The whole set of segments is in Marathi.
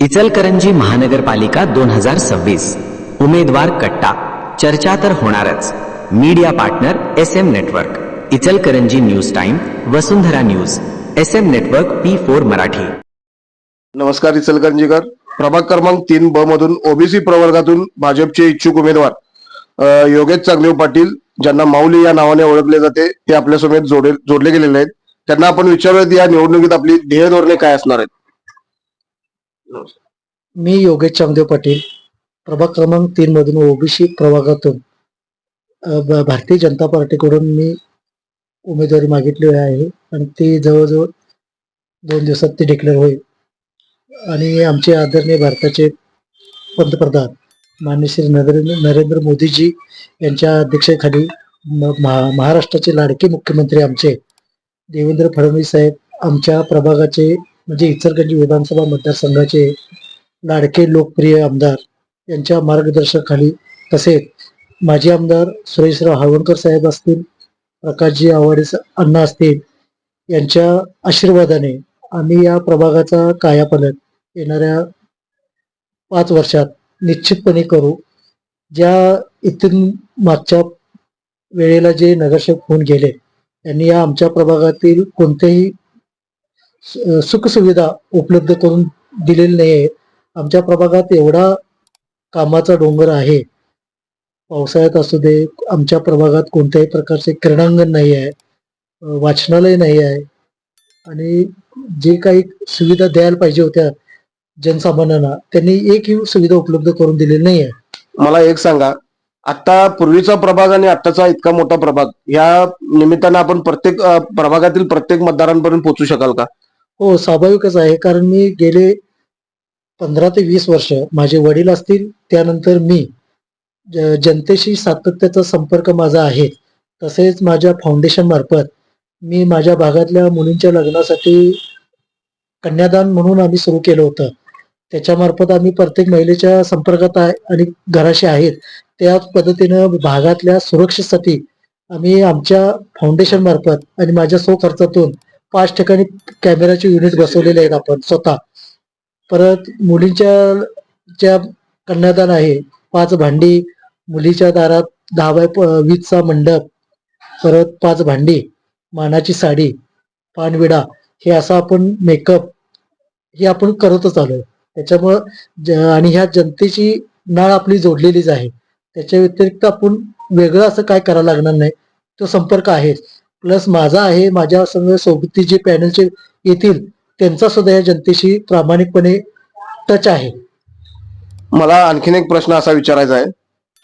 इचलकरंजी महानगरपालिका दोन हजार सव्वीस. उमेदवार कट्टा. चर्चा तर होणारच. Media partner S M network. Ichalkaranji news time Vasundhara news. S M network P four Marathi. नमस्कार इचलकरंजीकर. प्रभाग क्रमांक तीन ब मधून ओबीसी प्रवर्गातून भाजपचे इच्छुक उमेदवार योगेश चांगदेव पाटील ज्यांना माऊली या नावाने ओळखले जाते ते आपल्यासमोर जोडे जोडले गेलेले आहेत. त्यांना आपण विचारूयात या निवडणुकीत आपली ध्येय धोरणे काय असणार आहेत? मी योगेश चांगदेव पाटील प्रभाग क्रमांक तीन मधून ओबीसी प्रभागातून भारतीय जनता पार्टीकडून मी उमेदवारी मागितली आहे आणि ती जवळजवळ दोन दिवसात ती डिक्लेअर होईल. आणि आमचे आदरणीय भारताचे पंतप्रधान मान्य श्री नरेंद्र नरेंद्र मोदीजी यांच्या अध्यक्षतेखाली म- महा- महाराष्ट्राचे लाडके मुख्यमंत्री आमचे देवेंद्र फडणवीस साहेब आमच्या प्रभागाचे म्हणजे इचलकरंजी विधानसभा मतदारसंघाचे लाडके लोकप्रिय आमदार यांच्या मार्गदर्शनाखाली तसेच माजी आमदार सुरेशराव हळवणकर साहेब असतील प्रकाशजी आवाडे अण्णा असतील यांच्या आशीर्वादाने आम्ही या प्रभागाचा कायापालट येणाऱ्या पाच वर्षात निश्चितपणे करू. ज्या इथून मागच्या वेळेला जे नगरसेवक होऊन गेले त्यांनी या आमच्या प्रभागातील कोणत्याही सुखसुविधा उपलब्ध करून दिलेली नाही आहे आमच्या प्रभागात एवढा कामाचा डोंगर आहे. पावसाळ्यात असू दे आमच्या प्रभागात कोणत्याही प्रकारचे क्रीडांगण नाही आहे वाचनालय नाही आहे आणि जे काही सुविधा द्यायला पाहिजे होत्या जनसामान्यांना त्यांनी एकही सुविधा उपलब्ध करून दिलेली नाही आहे मला एक सांगा. आता पूर्वीचा प्रभाग आणि आत्ताचा इतका मोठा प्रभाग या निमित्तानं आपण प्रत्येक प्रभागातील प्रत्येक मतदारांपर्यंत पोहोचू शकाल का? हो स्वाभाविकच आहे. कारण मी गेले पंधरा ते वीस वर्ष माझे वडील असतील त्यानंतर मी ज- जनतेशी सातत्याचा संपर्क माझा आहे. तसेच माझ्या फाउंडेशन मार्फत मी माझ्या भागातल्या मुलींच्या लग्नासाठी कन्यादान म्हणून आम्ही सुरू केलं होतं. त्याच्यामार्फत आम्ही प्रत्येक महिलेच्या संपर्कात आहे आणि घराशी आहेत. त्याच पद्धतीनं भागातल्या सुरक्षेसाठी आम्ही आमच्या फाउंडेशन मार्फत आणि माझ्या स्वखर्चातून पाच ठिकाणी कॅमेराचे युनिट बसवलेले आहेत आपण स्वतः. परत मुलींच्या ज्या कन्यादान आहे पाच भांडी मुलीच्या दारात दहा बाय प- मंडप परत पाच भांडी मानाची साडी पानविडा हे असं आपण मेकअप हे आपण करतच आलो. त्याच्यामुळं ज- आणि ह्या जनतेची नाळ आपली जोडलेलीच आहे. त्याच्या व्यतिरिक्त आपण वेगळं असं काय करायला लागणार नाही. तो संपर्क आहेच प्लस माझा आहे माझ्या संग सोबती जे पॅनलचे येतील त्यांचा सुद्धा या जनतेशी प्रामाणिकपणे टच आहे. मला आणखीन एक प्रश्न असा विचारायचा आहे.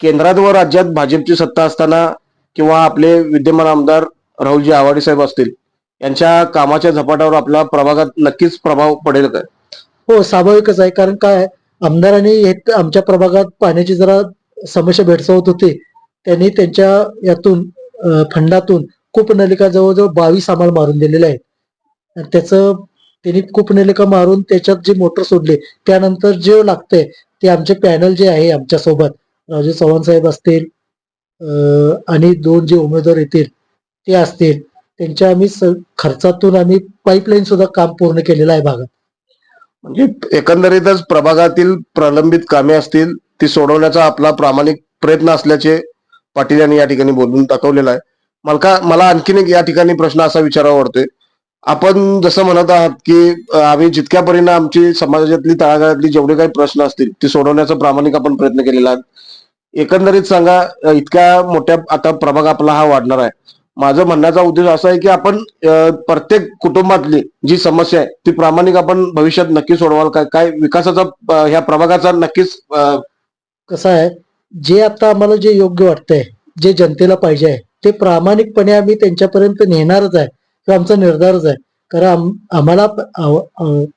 केंद्रात व राज्यात भाजपची सत्ता असताना किंवा आपले विद्यमान आमदार राहुलजी आवाडे साहेब असतील यांच्या कामाच्या झपाट्यावर आपल्या प्रभागात नक्कीच प्रभाव पडेल काय? हो स्वाभाविकच आहे. कारण काय आमदारांनी हे आमच्या प्रभागात पाण्याची जरा समस्या भेडसावत होती. त्यांनी त्यांच्या यातून फंडातून कूपनलिका जवळजवळ बावीस आम्हाला मारून दिलेले आहेत. आणि त्याचं त्यांनी कूपनलिका मारून त्याच्यात जे मोटर सोडले त्यानंतर जे लागतंय ते आमचे पॅनल जे आहे आमच्यासोबत राजू चव्हाण साहेब असतील आणि दोन जे उमेदवार येतील ते असतील त्यांच्या आम्ही खर्चातून आम्ही पाईपलाईन सुद्धा काम पूर्ण केलेलं आहे भागात. म्हणजे एकंदरीतच प्रभागातील प्रलंबित कामे असतील ती सोडवण्याचा आपला प्रामाणिक प्रयत्न असल्याचे पाटील यांनी या ठिकाणी बोलून दाखवलेला आहे. मला मला आणखीन एक या ठिकाणी प्रश्न असा विचारावा वाटतोय. आपण जसं म्हणत आहात की आम्ही जितक्या परीने आमची समाजातली तळागाळातली जेवढे काही प्रश्न असतील ते सोडवण्याचा प्रामाणिक आपण प्रयत्न केलेला आहे. एकंदरीत सांगा इतक्या मोठ्या आता प्रभाग आपला हा वाढणार आहे. माझं म्हणण्याचा उद्देश असा आहे की आपण प्रत्येक कुटुंबातली जी समस्या आहे ती प्रामाणिक आपण भविष्यात नक्की सोडवाल काय काय विकासाचा ह्या प्रभागाचा नक्कीच कसं आहे जे आता आम्हाला जे योग्य वाटतंय जे जनतेला पाहिजे आहे ते प्रामाणिकपणे आम्ही त्यांच्यापर्यंत नेणारच आहे. किंवा आमचा निर्धारच आहे. कारण आम- आम्हाला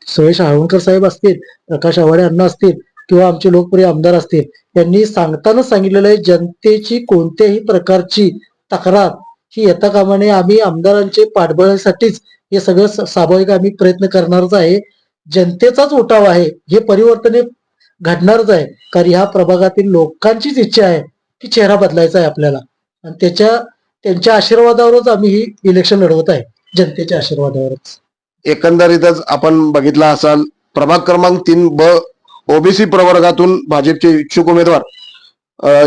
सुरेश हाळवणकर साहेब असतील प्रकाश आवाडे अण्णा असतील किंवा आमचे लोकप्रिय आमदार असतील त्यांनी सांगतानाच सांगितलेलं आहे जनतेची कोणत्याही प्रकारची तक्रार ही येता कामाने आम्ही आमदारांचे पाठबळासाठीच हे सगळं स- स्वाभाविक आम्ही प्रयत्न करणारच आहे. जनतेचाच उठाव आहे. हे परिवर्तन घडणारच आहे. कारण ह्या प्रभागातील लोकांचीच इच्छा आहे. की चेहरा बदलायचा आहे आपल्याला. आणि त्याच्या त्यांच्या आशीर्वादावरच आम्ही ही इलेक्शन लढवत आहे. जनतेच्या आशीर्वादावरच. एकंदरीतच आपण बघितला असाल प्रभाग क्रमांक तीन ब ओबीसी प्रवर्गातून भाजपचे इच्छुक उमेदवार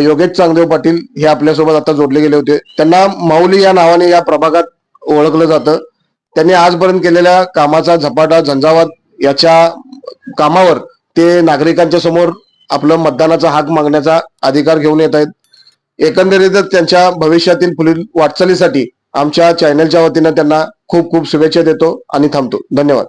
योगेश चांगदेव पाटील हे आपल्यासोबत आता जोडले गेले होते. त्यांना माऊली या नावाने या प्रभागात ओळखलं जातं. त्यांनी आजपर्यंत केलेल्या कामाचा झपाटा झंझावात याच्या कामावर ते नागरिकांच्या समोर आपलं मतदानाचा हाक मागण्याचा अधिकार घेऊन येत आहेत. एकंदरीतच त्यांच्या भविष्यातील पुढील वाटचालीसाठी आमच्या चॅनलच्या वतीनं त्यांना खूप खूप शुभेच्छा देतो आणि थांबतो. धन्यवाद.